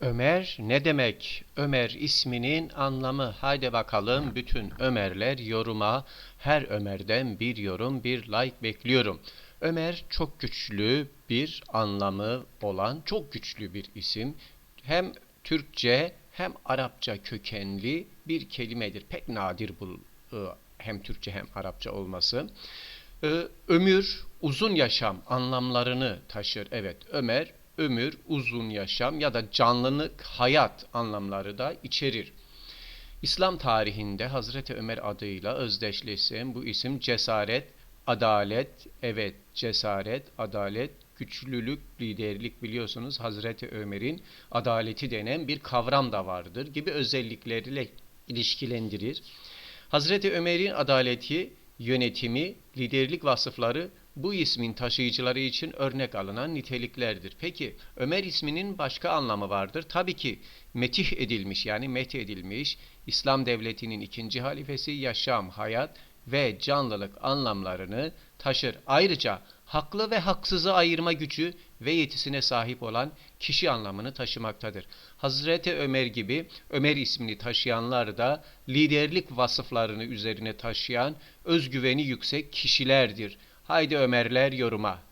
Ömer ne demek? Ömer isminin anlamı. Haydi bakalım bütün Ömerler yoruma. Her Ömer'den bir yorum, bir like bekliyorum. Ömer çok güçlü bir anlamı olan çok güçlü bir isim. Hem Türkçe hem Arapça kökenli bir kelimedir. Pek nadir bu e, hem Türkçe hem Arapça olması. Ee, ömür, uzun yaşam anlamlarını taşır. Evet, Ömer, ömür, uzun yaşam ya da canlılık, hayat anlamları da içerir. İslam tarihinde Hazreti Ömer adıyla özdeşleşen bu isim cesaret, adalet, evet cesaret, adalet, güçlülük, liderlik biliyorsunuz Hazreti Ömer'in adaleti denen bir kavram da vardır gibi özellikleriyle ilişkilendirir. Hazreti Ömer'in adaleti, yönetimi, liderlik vasıfları bu ismin taşıyıcıları için örnek alınan niteliklerdir. Peki Ömer isminin başka anlamı vardır. Tabii ki metih edilmiş yani met edilmiş İslam devletinin ikinci halifesi yaşam, hayat ve canlılık anlamlarını taşır. Ayrıca haklı ve haksızı ayırma gücü ve yetisine sahip olan kişi anlamını taşımaktadır. Hazreti Ömer gibi Ömer ismini taşıyanlar da liderlik vasıflarını üzerine taşıyan özgüveni yüksek kişilerdir. Haydi Ömerler yoruma.